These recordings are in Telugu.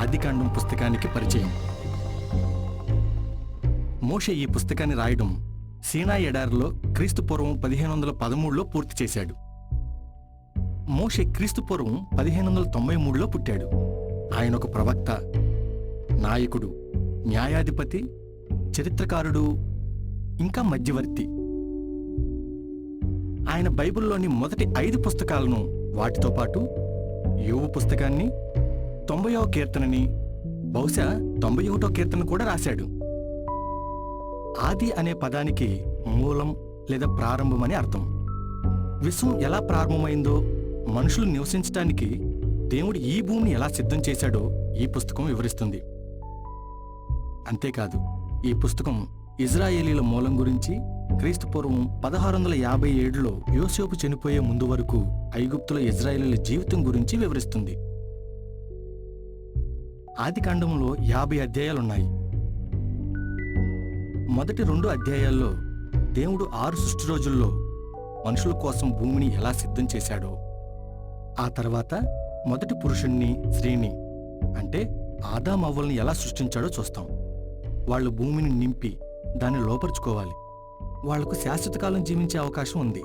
ఆదికాండం పుస్తకానికి పరిచయం. మోషే ఈ పుస్తకాన్ని రాయడం సీనా ఎడారిలో క్రీస్తు పూర్వం పదిహేను వందల పదమూడులో పూర్తి చేశాడు. మోషే క్రీస్తు పూర్వం పదిహేను వందల తొంభై మూడులో పుట్టాడు. ఆయన ఒక ప్రవక్త నాయకుడు న్యాయాధిపతి చరిత్రకారుడు ఇంకా మధ్యవర్తి. ఆయన బైబిల్లోని మొదటి ఐదు పుస్తకాలను వాటితో పాటు యోగు పుస్తకాన్ని తొంభైవ కీర్తనని బహుశా తొంభై ఒకటో కీర్తన కూడా రాశాడు. ఆది అనే పదానికి మూలం లేదా ప్రారంభం అని అర్థం. విశ్వం ఎలా ప్రారంభమైందో మనుషులు నివసించటానికి దేవుడు ఈ భూమిని ఎలా సిద్ధం చేశాడో ఈ పుస్తకం వివరిస్తుంది. అంతేకాదు ఈ పుస్తకం ఇజ్రాయేలీల మూలం గురించి క్రీస్తుపూర్వం పదహారు వందల యాభై ఏడులో యోసేపు చనిపోయే ముందు వరకు ఐగుప్తుల ఇజ్రాయేలీల జీవితం గురించి వివరిస్తుంది. ఆదికాండంలో యాభై అధ్యాయాలున్నాయి. మొదటి రెండు అధ్యాయాల్లో దేవుడు ఆరు సృష్టి రోజుల్లో మనుషుల కోసం భూమిని ఎలా సిద్ధం చేశాడో ఆ తర్వాత మొదటి పురుషుణ్ణి స్త్రీని అంటే ఆదామవ్వల్ని ఎలా సృష్టించాడో చూస్తాం. వాళ్ళు భూమిని నింపి దాన్ని లోపరుచుకోవాలి. వాళ్ళకు శాశ్వతకాలం జీవించే అవకాశం ఉంది.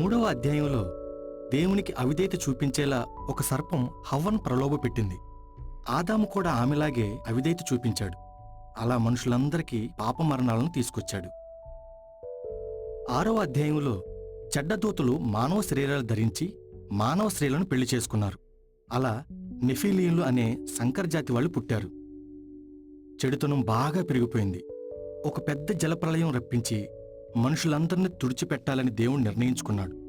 మూడవ అధ్యాయంలో దేవునికి అవిధేయత చూపించేలా ఒక సర్పం హవ్వను ప్రలోభ పెట్టింది. ఆదాము కూడా ఆమెలాగే అవిధేయత చూపించాడు. అలా మనుషులందరికీ పాపమరణాలను తీసుకొచ్చాడు. ఆరవ అధ్యాయంలో చెడ్డదూతలు మానవ శరీరాలు ధరించి మానవ స్త్రీలను పెళ్ళి చేసుకున్నారు. అలా నెఫీలియన్లు అనే సంకరజాతి వాళ్ళు పుట్టారు. చెడుతనం బాగా పెరిగిపోయింది. ఒక పెద్ద జలప్రలయం రప్పించి మనుషులందరినీ తుడిచిపెట్టాలని దేవుడు నిర్ణయించుకున్నాడు.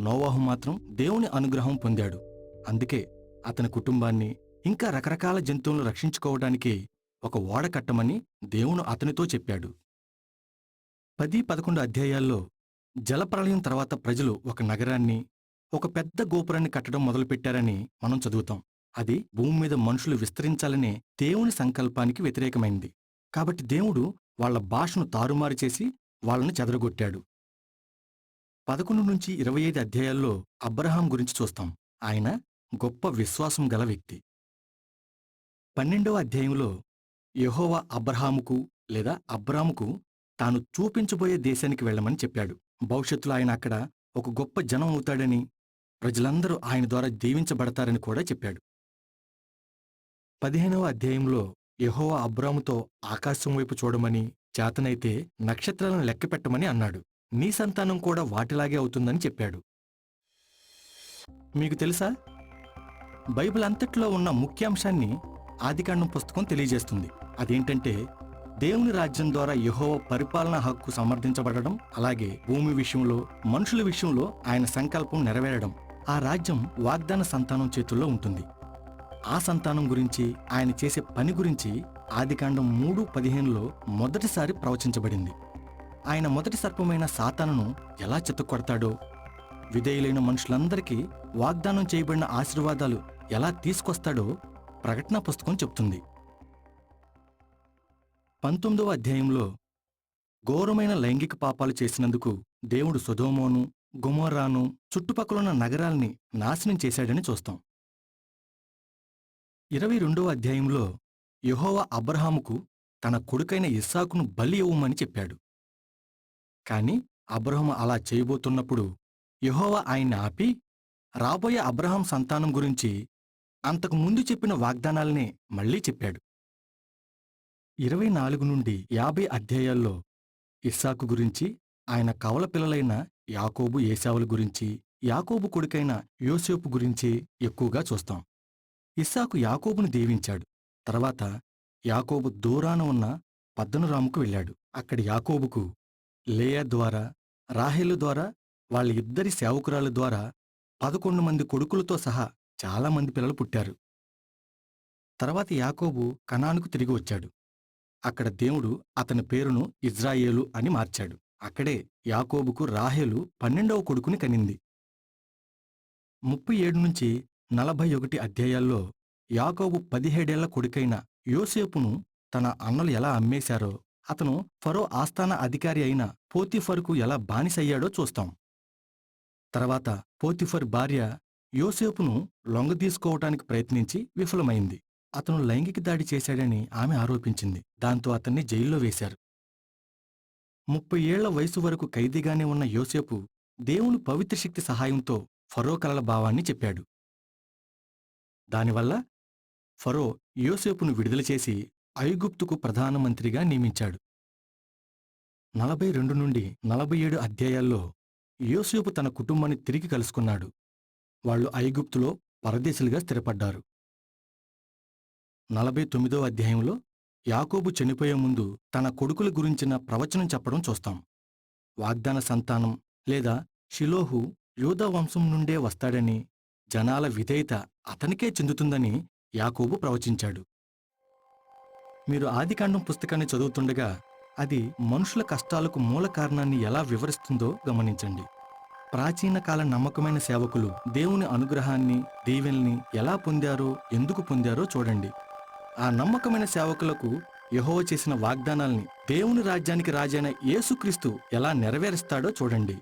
నోవాహు మాత్రం దేవుని అనుగ్రహం పొందాడు. అందుకే అతని కుటుంబాన్ని ఇంకా రకరకాల జంతువులను రక్షించుకోవడానికి ఒక ఓడ కట్టమని దేవుడు అతనితో చెప్పాడు. పది పదకొండు అధ్యాయాల్లో జలప్రళయం తర్వాత ప్రజలు ఒక నగరాన్ని ఒక పెద్ద గోపురాన్ని కట్టడం మొదలుపెట్టారని మనం చదువుతాం. అది భూమి మీద మనుషులు విస్తరించాలనే దేవుని సంకల్పానికి వ్యతిరేకమైంది. కాబట్టి దేవుడు వాళ్ళ భాషను తారుమారు చేసి వాళ్ళని చెదరగొట్టాడు. పదకొండు నుంచి ఇరవై ఐదు అధ్యాయాల్లో అబ్రహాం గురించి చూస్తాం. ఆయన గొప్ప విశ్వాసం గల వ్యక్తి. పన్నెండవ అధ్యాయంలో యహోవా అబ్రహాముకు లేదా అబ్రాముకు తాను చూపించబోయే దేశానికి వెళ్ళమని చెప్పాడు. భవిష్యత్తులో ఆయన అక్కడ ఒక గొప్ప జనం అవుతాడని ప్రజలందరూ ఆయన ద్వారా దీవించబడతారని కూడా చెప్పాడు. పదిహేనవ అధ్యాయంలో యహోవా అబ్రాముతో ఆకాశం వైపు చూడమని చేతనైతే నక్షత్రాలను లెక్కపెట్టమని అన్నాడు. నీ సంతానం కూడా వాటిలాగే అవుతుందని చెప్పాడు. మీకు తెలుసా? బైబిల్ అంతట్లో ఉన్న ముఖ్యాంశాన్ని ఆదికాండం పుస్తకం తెలియజేస్తుంది. అదేంటంటే దేవుని రాజ్యం ద్వారా యహో పరిపాలనా హక్కు సమర్థించబడడం అలాగే భూమి విషయంలో మనుషుల విషయంలో ఆయన సంకల్పం నెరవేరడం ఆ రాజ్యం వాగ్దాన సంతానం చేతుల్లో ఉంటుంది. ఆ సంతానం గురించి ఆయన చేసే పని గురించి ఆదికాండం మూడు పదిహేనులో మొదటిసారి ప్రవచించబడింది. ఆయన మొదటి సర్పమైన సాతానును ఎలా చిత్తకొడతాడో? విధేయులైన మనుషులందరికీ వాగ్దానం చేయబడిన ఆశీర్వాదాలు ఎలా తీసుకొస్తాడో ప్రకటన పుస్తకం చెప్తుంది. పంతొమ్మిదవ అధ్యాయంలో ఘోరమైన లైంగిక పాపాలు చేసినందుకు దేవుడు సుధోమోను గుమోరాను చుట్టుపక్కలున్న నగరాల్ని నాశనం చేశాడని చూస్తాం. ఇరవై రెండవ అధ్యాయంలో యెహోవా అబ్రహాముకు తన కొడుకైన ఇస్సాకును బలి ఇవ్వమని చెప్పాడు. కాని అబ్రహం అలా చేయబోతున్నప్పుడు యహోవ ఆయన్ని ఆపి రాబోయే అబ్రహం సంతానం గురించి అంతకు ముందు చెప్పిన వాగ్దానాలనే మళ్ళీ చెప్పాడు. ఇరవై నాలుగు నుండి యాభై అధ్యాయాల్లో ఇస్సాకు గురించి ఆయన కవల పిల్లలైన యాకోబు ఏసావుల గురించి యాకోబు కొడుకైన యోసేపు గురించి ఎక్కువగా చూస్తాం. ఇస్సాకు యాకోబును దీవించాడు. తర్వాత యాకోబు దూరాన ఉన్న పద్దనురాముకు వెళ్ళాడు. అక్కడి యాకోబుకు లేయా ద్వారా రాహేలు ద్వారా వాళ్ళ ఇద్దరి సేవకురాల ద్వారా పదకొండు మంది కొడుకులతో సహా చాలామంది పిల్లలు పుట్టారు. తర్వాత యాకోబు కణానుకు తిరిగి వచ్చాడు. అక్కడ దేవుడు అతని పేరును ఇజ్రాయేలు అని మార్చాడు. అక్కడే యాకోబుకు రాహేలు పన్నెండవ కొడుకుని కనింది. ముప్పై ఏడు నుంచి నలభై ఒకటి అధ్యాయాల్లో యాకోబు పదిహేడేళ్ళ కొడుకైన యోసేపును తన అన్నలు ఎలా అమ్మేశారో అతను ఫరో ఆస్థాన అధికారి అయిన పోతిఫర్కు ఎలా బానిసయ్యాడో చూస్తాం. తర్వాత పోతిఫర్ భార్య యోసేపును లొంగదీసుకోవటానికి ప్రయత్నించి విఫలమైంది. అతను లైంగిక దాడి చేశాడని ఆమె ఆరోపించింది. దాంతో అతన్ని జైల్లో వేశారు. ముప్పై ఏళ్ళ వయసు వరకు ఖైదీగానే ఉన్న యోసేపు దేవుని పవిత్ర శక్తి సహాయంతో ఫరో కలల భావాన్ని చెప్పాడు. దానివల్ల ఫరో యోసేపును విడుదల చేసి ఐగుప్తుకు ప్రధానమంత్రిగా నియమించాడు. నలభై రెండు నుండి నలభై ఏడు అధ్యాయాల్లో యోసేపు తన కుటుంబాన్ని తిరిగి కలుసుకున్నాడు. వాళ్ళు ఐగుప్తులో పరదేశులుగా స్థిరపడ్డారు. నలభై తొమ్మిదో అధ్యాయంలో యాకోబు చనిపోయే ముందు తన కొడుకుల గురించిన ప్రవచనం చెప్పడం చూస్తాం. వాగ్దాన సంతానం లేదా షిలోహు యూదా వంశం నుండే వస్తాడని జనాల విధేయత అతనికే చెందుతుందని యాకోబు ప్రవచించాడు. మీరు ఆదికాండం పుస్తకాన్ని చదువుతుండగా అది మనుషుల కష్టాలకు మూల కారణాన్ని ఎలా వివరిస్తుందో గమనించండి. ప్రాచీన కాల నమ్మకమైన సేవకులు దేవుని అనుగ్రహాన్ని దీవెల్ని ఎలా పొందారో ఎందుకు పొందారో చూడండి. ఆ నమ్మకమైన సేవకులకు యహోవ చేసిన వాగ్దానాల్ని దేవుని రాజ్యానికి రాజైన యేసుక్రీస్తు ఎలా నెరవేరుస్తాడో చూడండి.